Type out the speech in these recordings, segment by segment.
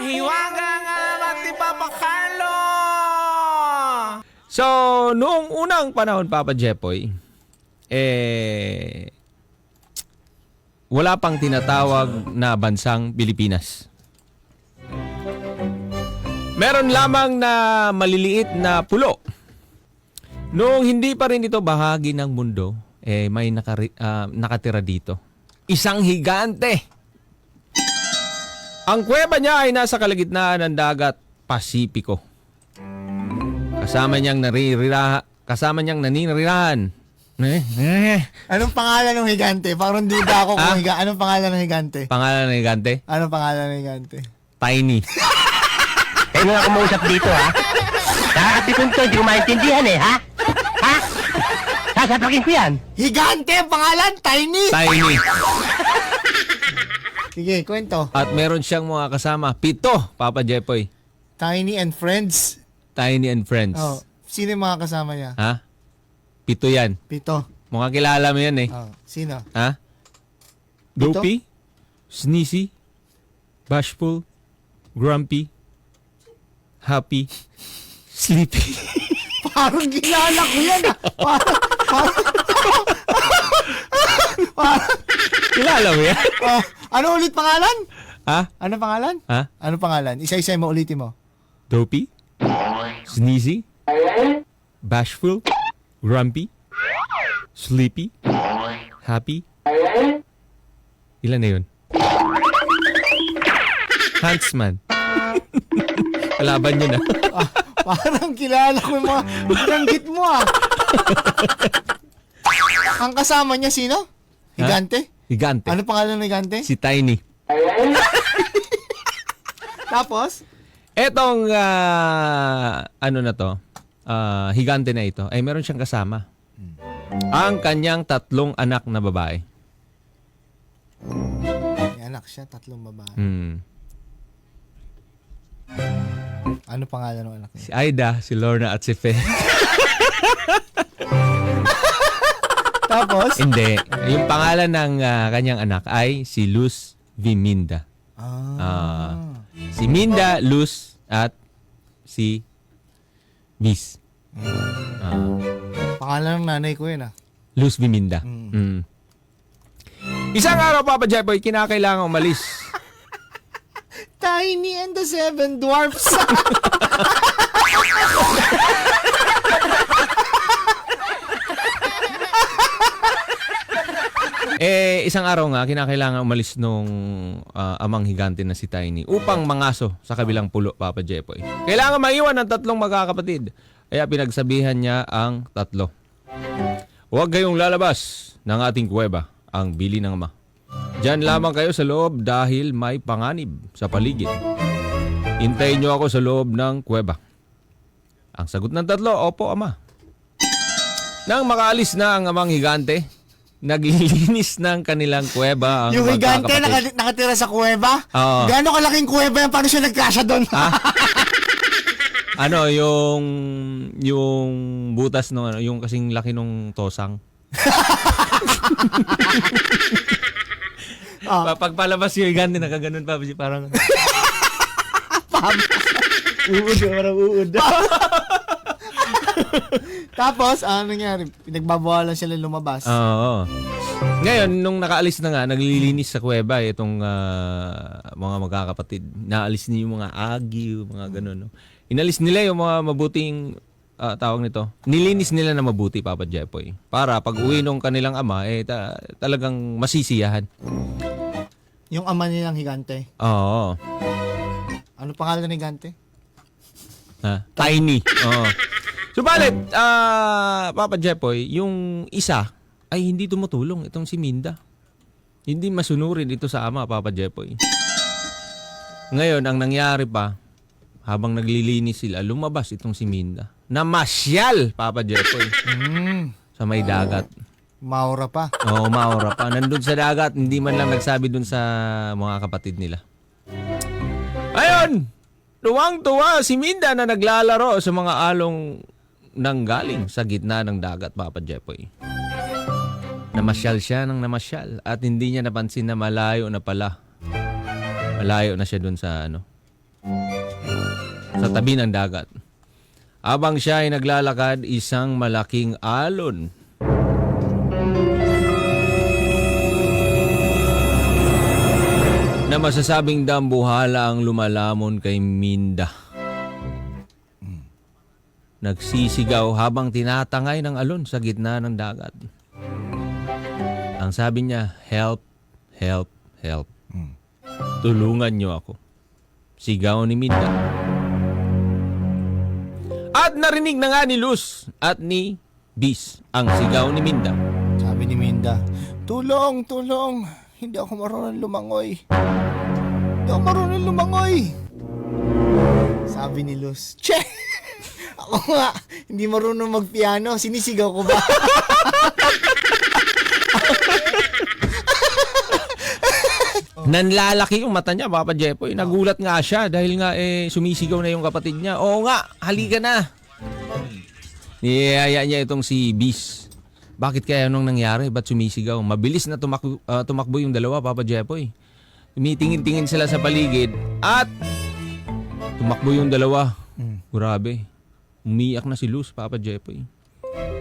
Mahiwaga nga mati papakalo! So, noong unang panahon, Papa Jepoy, eh, wala pang tinatawag na bansang Pilipinas. Meron lamang na maliliit na pulo. Noong hindi pa rin ito bahagi ng mundo, eh, may nakari- ah, nakatira dito. Isang higante. Ang kuweba niya ay nasa kalagitnaan ng dagat Pasipiko. Kasama niyang naririra, kasama niyang naninirahan. Eh, eh. Anong pangalan ng higante? Parang duda ako kung higa. Anong pangalan ng higante? Pangalan ng higante? Anong pangalan ng higante? Tiny. Kayo nga kumausap dito, ha? Nakakatipon to, hindi ko maintindihan eh, ha? Ha? Sasapakin ko yan. Higante ang pangalan! Tiny! Tiny. Sige, kwento. At meron siyang mga kasama. Pito, Papa Jepoy. Tiny and Friends. Tiny and Friends. Oh, sino yung mga kasama niya? Ha? Pito yan. Pito. Mga kilala mo yan eh. Oh, sino? Ha? Pito? Dopey? Sneezy? Bashful? Grumpy? Happy? Sleepy? Parang kilala ko yan ah. Parang, parang, parang, kilala mo yan? oh, ano ulit pangalan? ha? Ano pangalan? Ha? Ano pangalan? Isa-isa mo ulitin mo. Dopey? Sneezy? Bashful? Grumpy? Sleepy? Happy? Ilan na yun? Huntsman. Kalaban yun ah. Ah, parang kilala ko yung mga binanggit mo ah. Ang kasama niya sino? Higante? Higante. Ano pangalan ng higante? Si Tiny. Tapos? Etong ah, ano na to, ah, higante na ito, ay meron siyang kasama. Ang kanyang tatlong anak na babae. May anak siya, tatlong babae. Hmm. Ano pangalan ng anak niya? Si Aida, si Lorna at si Fe. Tapos? Hindi. Yung pangalan ng ah, kanyang anak ay si Luz Viminda. Ah. Ah. Si Minda, Luz, at si Miss. Ah. pangalan ng nanay ko yun ah. Luz Viminda. Mm. Isang araw, Papa Jepoy, kinakailangan umalis. Tiny and the Seven Dwarfs. Eh, isang araw nga, kinakailangan umalis nung ah, amang higante na si Tiny upang mangaso sa kabilang pulo, Papa Jepoy. Kailangan maiwan ng tatlong magkakapatid. Kaya pinagsabihan niya ang tatlo. Huwag kayong lalabas ng ating kuweba, ang bili ng ama. Diyan lamang kayo sa loob dahil may panganib sa paligid. Hintayin niyo ako sa loob ng kuweba. Ang sagot ng tatlo, opo ama. Nang makaalis na ang amang higante, naglilinis ng kanilang kuweba ang yung higante naka, nakatira sa kuweba. Oo. Gaano kalaking kuweba yan? Paano siya nagkasya doon? Ano, yung yung butas no ano, yung kasing laki nung tosang. Ah. Pa- Pagpalabas yung higante nakaganon pa parang uud, parang uud. Tapos, ano nangyari? Pinagbabawalan sila lumabas. Oo. Ngayon, nung nakaalis na nga, naglilinis sa kuweba eh, itong ah, mga magkakapatid. Naalis niya yung mga agi, yung mga ganun. No? Inalis nila yung mga mabuting ah, tawag nito. Nilinis nila na mabuti, Papa Jepoy. Para pag uwi nung kanilang ama, eh, ta- talagang masisiyahan. Yung ama nilang higante. Oo. Ano pangalan ng higante? Ha? Tiny. Oo. Subalit, ah, Papa Jepoy, yung isa ay hindi tumutulong itong si Minda. Hindi masunurin ito sa ama, Papa Jepoy. Ngayon, ang nangyari pa, habang naglilinis sila, lumabas itong si Minda. Namasyal, Papa Jepoy, Hmm. sa may dagat. Maura pa. Oo, maura pa. Nandun sa dagat, hindi man lang nagsabi dun sa mga kapatid nila. Ayun! Tuwang-tuwa si Minda na naglalaro sa mga along nanggaling sa gitna ng dagat, Papa Jepoy. Namasyal siya ng namasyal at hindi niya napansin na malayo na pala. Malayo na siya dun sa ano, sa tabi ng dagat. Habang siya ay naglalakad, isang malaking alon na masasabing dambuhala ang lumalamon kay Minda. Nagsisigaw habang tinatangay ng alon sa gitna ng dagat. Ang sabi niya, help, help, help. Tulungan niyo ako. Sigaw ni Minda. At narinig na nga ni Luz at ni Bis ang sigaw ni Minda. Sabi ni Minda, Tulong, tulong. Hindi ako marunong lumangoy. Hindi ako marunong lumangoy. Sabi ni Luz, Che! Ako nga, hindi marunong magpiano. Sinisigaw ko ba? Nanlalaki yung mata niya, Papa Jepoy. Nagulat nga siya dahil nga eh sumisigaw na yung kapatid niya. Oo nga, halika na. Niyaya niya itong si Bis. Bakit kaya nung nangyari? Ba't sumisigaw? Mabilis na tumakbo, ah, tumakbo yung dalawa, Papa Jepoy. Tumitingin-tingin sila sa paligid at tumakbo yung dalawa. Grabe. Umiyak na si Luz, Papa Jepoy.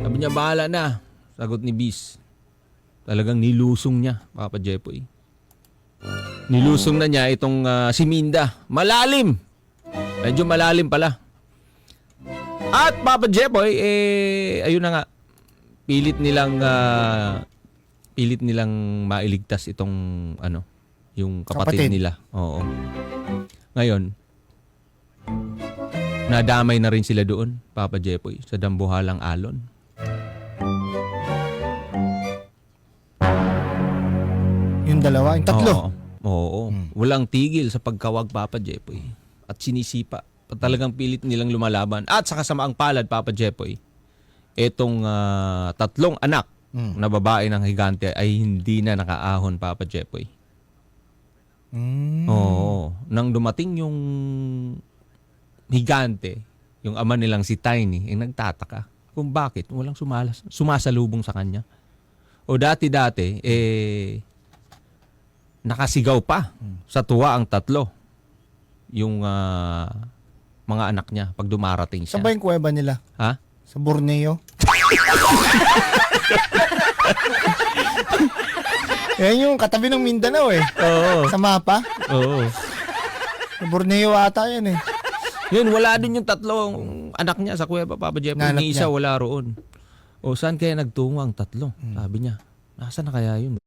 Sabi niya, bahala na. Sagot ni Bis. Talagang nilusong niya, Papa Jepoy. Nilusong na niya itong ah, si Minda. Malalim. Medyo malalim pala. At Papa Jeboy, eh, ayun na nga. Pilit nilang, ah, pilit nilang mailigtas itong, ano, yung kapatid, Kapatid. nila. Oo. Ngayon, nadamay na rin sila doon, Papa Jeboy, sa dambuhalang alon. yung dalawa, yung tatlo. Oo. Oo. Walang tigil sa pagkawag Papa Jepoy. At sinisipa. Talagang pilit nilang lumalaban. At sa kasamaang palad Papa Jepoy, etong ah, tatlong anak Mm. na babae ng higante ay hindi na nakaahon Papa Jepoy. Mm. Oo. Nang dumating yung higante, yung ama nilang si Tiny, ay nagtataka kung bakit walang sumalas, sumasalubong sa kanya. O dati-dati, eh, nakasigaw pa sa tuwa ang tatlo. Yung ah, mga anak niya pag dumarating siya. Saan ba yung kuweba nila? Ha? Sa Borneo? Yan yung katabi ng Mindanao eh. Oo. Sa mapa. Oo. Sa Borneo ata yan eh. Yun, wala din yung tatlong anak niya sa kuweba, Papa Jeff. Nanap Ni isa niya. wala roon. O saan kaya nagtungo ang tatlo? Sabi niya. Nasaan na kaya yun?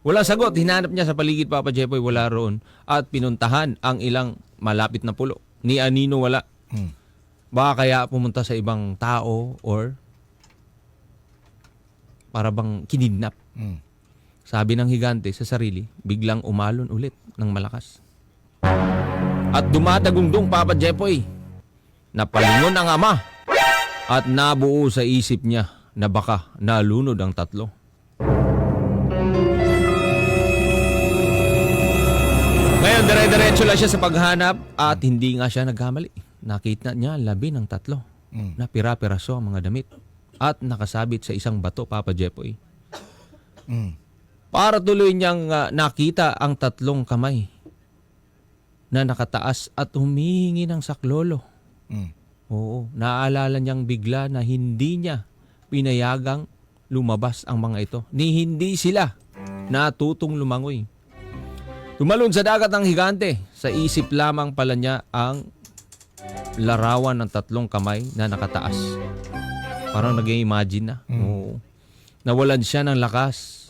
Wala sagot. Hinanap niya sa paligid, Papa Jepoy, wala roon. At pinuntahan ang ilang malapit na pulo. Ni Anino wala. Hmm. Baka kaya pumunta sa ibang tao or para bang kinidnap. Hmm. Sabi ng higante sa sarili, biglang umalon ulit ng malakas. At dumadagundong Papa Jepoy. Napalingon ang ama at nabuo sa isip niya na baka nalunod ang tatlo. Ngayon, dire-diretso lang siya sa paghanap at hindi nga siya nagkamali. Nakita niya labi ng tatlo Mm. na pira-piraso ang mga damit at nakasabit sa isang bato, Papa Jepoy. Mm. Para tuloy niyang ah, nakita ang tatlong kamay na nakataas at humihingi ng saklolo. Mm. Oo, naaalala niyang bigla na hindi niya pinayagang lumabas ang mga ito. Ni hindi sila natutong lumangoy. Tumalon sa dagat ang higante. Sa isip lamang pala niya ang larawan ng tatlong kamay na nakataas. Parang nag-imagine na. Mm. Oo. Nawalan siya ng lakas.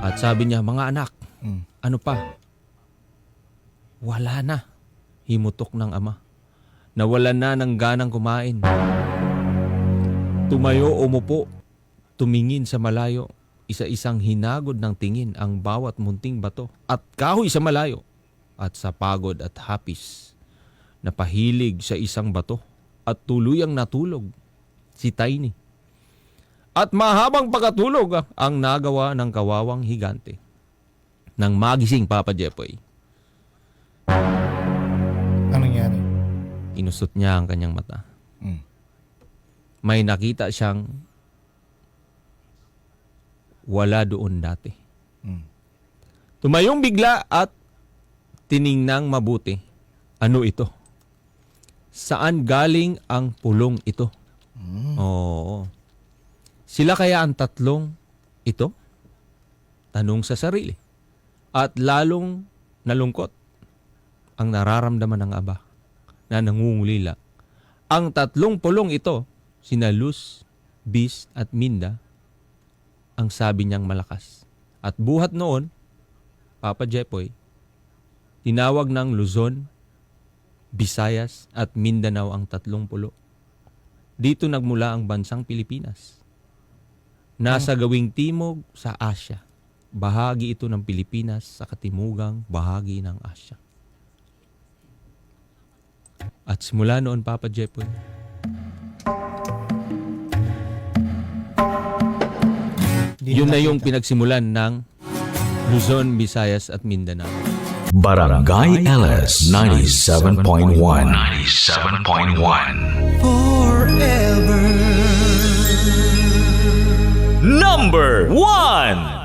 At sabi niya, mga anak, Mm. ano pa? Wala na. Himutok ng ama. Nawalan na ng ganang kumain. Tumayo, umupo, tumingin sa malayo. Isa-isang hinagod ng tingin ang bawat munting bato at kahoy sa malayo. At sa pagod at hapis, napahilig sa isang bato at tuluyang natulog si Tiny. At mahabang pagkatulog ang nagawa ng kawawang higante. Nang magising Papa Jepoy, Anong nangyari? inusot niya ang kanyang mata. Mm. May nakita siyang wala doon dati. Mm. Tumayong bigla at tiningnang mabuti. Ano ito? Saan galing ang pulong ito? Oo. Sila kaya ang tatlong ito? Tanong sa sarili. At lalong nalungkot ang nararamdaman ng aba na nangungulila. Ang tatlong pulong ito, sina Luz, Bis at Minda, ang sabi niyang malakas. At buhat noon, Papa Jepoy, tinawag ng Luzon, Visayas at Mindanao ang tatlong pulo. Dito nagmula ang bansang Pilipinas. Nasa gawing timog sa Asya. Bahagi ito ng Pilipinas sa katimugang bahagi ng Asya. At simula noon, Papa Jepoy, yun na yung pinagsimulan ng Luzon, Visayas at Mindanao. Barangay LS 97.1 97.1 Number 1